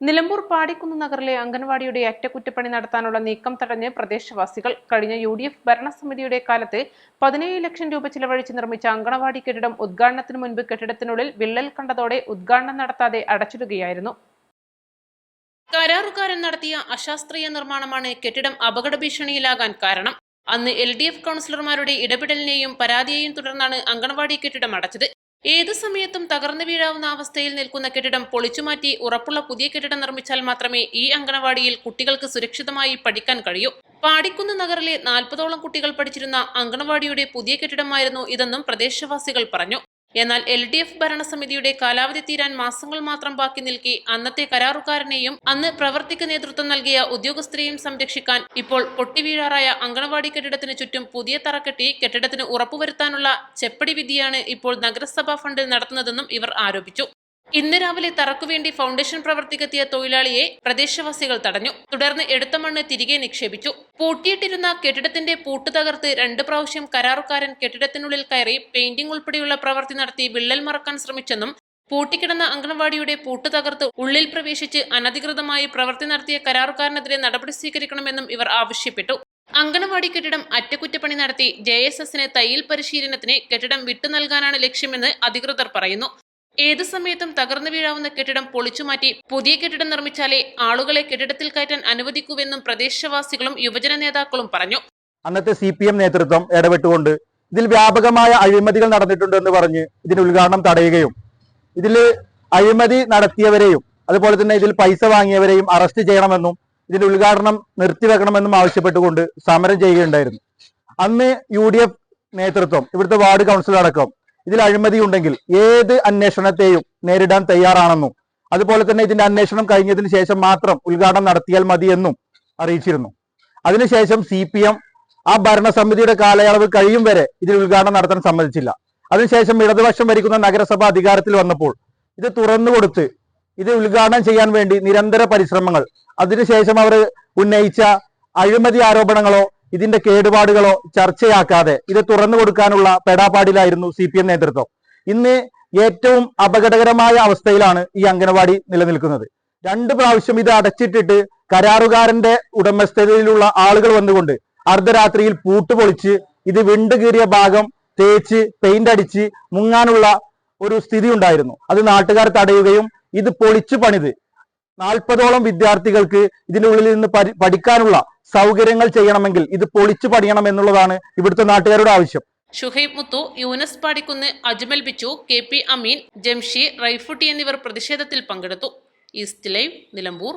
നിലമ്പൂർ പാടിക്കുന്ന് നഗറിലെ അംഗൻവാടിയുടെ അറ്റകുറ്റപ്പണി നടത്താനുള്ള നീക്കം തടഞ്ഞ് പ്രദേശവാസികൾ കഴിഞ്ഞ യു ഡി എഫ് ഭരണസമിതിയുടെ കാലത്ത് പതിനേഴ് ലക്ഷം രൂപ ചിലവഴിച്ച് നിർമ്മിച്ച അങ്കണവാടി കെട്ടിടം ഉദ്ഘാടനത്തിന് മുൻപ് കെട്ടിടത്തിനുള്ളിൽ വിള്ളൽ കണ്ടതോടെ ഉദ്ഘാടനം നടത്താതെ അടച്ചിടുകയായിരുന്നു. കരാറുകാരൻ നടത്തിയ അശാസ്ത്രീയ നിർമ്മാണമാണ് കെട്ടിടം അപകട ഭീഷണിയിലാകാൻ കാരണം. അന്ന് എൽ ഡി എഫ് കൗൺസിലർമാരുടെ ഇടപെടലിനെയും പരാതിയെയും തുടർന്നാണ് അങ്കണവാടി കെട്ടിടം അടച്ചത്. ഏതു സമയത്തും തകർന്നു വീഴാവുന്ന അവസ്ഥയിൽ നിൽക്കുന്ന കെട്ടിടം പൊളിച്ചുമാറ്റി ഉറപ്പുള്ള പുതിയ കെട്ടിടം നിർമ്മിച്ചാൽ മാത്രമേ ഈ അങ്കണവാടിയിൽ കുട്ടികൾക്ക് സുരക്ഷിതമായി പഠിക്കാൻ കഴിയൂ. പാടിക്കുന്ന് നഗറിലെ നാൽപ്പതോളം കുട്ടികൾ പഠിച്ചിരുന്ന അങ്കണവാടിയുടെ പുതിയ കെട്ടിടമായിരുന്നു ഇതെന്നും പ്രദേശവാസികൾ പറഞ്ഞു. എന്നാൽ എൽ ഡി എഫ് ഭരണസമിതിയുടെ കാലാവധി തീരാൻ മാസങ്ങൾ മാത്രം ബാക്കി നിൽക്കെ അന്നത്തെ കരാറുകാരനെയും അന്ന് പ്രവർത്തിക്ക് നേതൃത്വം നൽകിയ ഉദ്യോഗസ്ഥരെയും സംരക്ഷിക്കാൻ ഇപ്പോൾ പൊട്ടിവീഴാറായ അങ്കണവാടി കെട്ടിടത്തിന് ചുറ്റും പുതിയ തറക്കെട്ടി കെട്ടിടത്തിന് ഉറപ്പുവരുത്താനുള്ള ചെപ്പടി വിധിയാണ് ഇപ്പോൾ നഗരസഭാ ഫണ്ടിൽ നടത്തുന്നതെന്നും ഇവർ ആരോപിച്ചു. ഇന്ന് രാവിലെ തറക്കുവേണ്ടി ഫൗണ്ടേഷൻ പ്രവർത്തിക്കെത്തിയ തൊഴിലാളിയെ പ്രദേശവാസികൾ തടഞ്ഞു. തുടർന്ന് എടുത്ത മണ്ണ് തിരികെ നിക്ഷേപിച്ചു. പൂട്ടിയിട്ടിരുന്ന കെട്ടിടത്തിന്റെ പൂട്ട് തകർത്ത് രണ്ട് പ്രാവശ്യം കരാറുകാരൻ കെട്ടിടത്തിനുള്ളിൽ കയറി പെയിന്റിംഗ് ഉൾപ്പെടെയുള്ള പ്രവൃത്തി നടത്തി വിള്ളൽ മറക്കാൻ ശ്രമിച്ചെന്നും പൂട്ടിക്കിടന്ന അംഗൻവാടിയുടെ പൂട്ട് തകർത്ത് ഉള്ളിൽ പ്രവേശിച്ച് അനധികൃതമായി പ്രവൃത്തി നടത്തിയ കരാറുകാരനെതിരെ നടപടി സ്വീകരിക്കണമെന്നും ഇവർ ആവശ്യപ്പെട്ടു. അങ്കണവാടി കെട്ടിടം അറ്റകുറ്റപ്പണി നടത്തി ജെ എസ് എസിന് തയ്യൽ പരിശീലനത്തിന് കെട്ടിടം വിട്ടു നൽകാനാണ് ലക്ഷ്യമെന്ന് അധികൃതർ പറയുന്നു. ഏതു സമയത്തും തകർന്നു വീഴാവുന്ന കെട്ടിടം പൊളിച്ചുമാറ്റി പുതിയ കെട്ടിടം നിർമ്മിച്ചാലേ ആളുകളെ കെട്ടിടത്തിൽ കയറ്റാൻ അനുവദിക്കൂവെന്നും പ്രദേശവാസികളും യുവജന നേതാക്കളും പറഞ്ഞു. അന്നത്തെ സി പി എം നേതൃത്വം ഇടപെട്ടുകൊണ്ട് ഇതിൽ വ്യാപകമായ അഴിമതികൾ നടന്നിട്ടുണ്ട് എന്ന് പറഞ്ഞ് ഇതിന്റെ ഉദ്ഘാടനം തടയുകയും ഇതിൽ അഴിമതി നടത്തിയവരെയും അതുപോലെ തന്നെ ഇതിൽ പൈസ വാങ്ങിയവരെയും അറസ്റ്റ് ചെയ്യണമെന്നും ഇതിന്റെ ഉദ്ഘാടനം നിർത്തിവെക്കണമെന്നും ആവശ്യപ്പെട്ടുകൊണ്ട് സമരം ചെയ്യുകയുണ്ടായിരുന്നു. അന്ന് യു ഡി എഫ് നേതൃത്വം ഇവിടുത്തെ വാർഡ് കൗൺസിൽ അടക്കം ഇതിൽ അഴിമതി ഉണ്ടെങ്കിൽ ഏത് അന്വേഷണത്തെയും നേരിടാൻ തയ്യാറാണെന്നും അതുപോലെ തന്നെ ഇതിന്റെ അന്വേഷണം കഴിഞ്ഞതിന് ശേഷം മാത്രം ഉദ്ഘാടനം നടത്തിയാൽ മതിയെന്നും അറിയിച്ചിരുന്നു. അതിനുശേഷം സി പി എം ആ ഭരണസമിതിയുടെ കാലയളവ് കഴിയും വരെ ഇതിൽ ഉദ്ഘാടനം നടത്താൻ സമ്മതിച്ചില്ല. അതിനുശേഷം ഇടതുപക്ഷം ഭരിക്കുന്ന നഗരസഭ അധികാരത്തിൽ വന്നപ്പോൾ ഇത് തുറന്നുകൊടുത്ത് ഇത് ഉദ്ഘാടനം ചെയ്യാൻ വേണ്ടി നിരന്തര പരിശ്രമങ്ങൾ അതിനുശേഷം അവർ ഉന്നയിച്ച അഴിമതി ആരോപണങ്ങളോ ഇതിന്റെ കേടുപാടുകളോ ചർച്ചയാക്കാതെ ഇത് തുറന്നു കൊടുക്കാനുള്ള പെടാപ്പാടിലായിരുന്നു സി പി എം നേതൃത്വം. ഇന്ന് ഏറ്റവും അപകടകരമായ അവസ്ഥയിലാണ് ഈ അംഗനവാടി നിലനിൽക്കുന്നത്. രണ്ട് പ്രാവശ്യം ഇത് അടച്ചിട്ടിട്ട് കരാറുകാരന്റെ ഉടമസ്ഥതയിലുള്ള ആളുകൾ വന്നുകൊണ്ട് അർദ്ധരാത്രിയിൽ പൂട്ടുപൊളിച്ച് ഇത് വിണ്ടുകീറിയ ഭാഗം തേച്ച് പെയിന്റ് അടിച്ച് മുങ്ങാനുള്ള ഒരു സ്ഥിതി ഉണ്ടായിരുന്നു. അത് നാട്ടുകാർ തടയുകയും ഇത് പൊളിച്ചു പണിത്. നാൽപ്പതോളം വിദ്യാർത്ഥികൾക്ക് ഇതിനുള്ളിൽ ഉള്ളിൽ നിന്ന് പഠിക്കാനുള്ള സൗകര്യങ്ങൾ ചെയ്യണമെങ്കിൽ ഇത് പൊളിച്ചു പണിയണം എന്നുള്ളതാണ് ഇവിടുത്തെ നാട്ടുകാരുടെ ആവശ്യം. ഷുഹൈബ് മുത്തു യൂനസ് പാടിക്കുന്ന് അജ്മൽ ബിച്ചു കെ പി അമീൻ ജംഷി റൈഫുട്ടി എന്നിവർ പ്രതിഷേധത്തിൽ പങ്കെടുത്തു. East live Nilambur.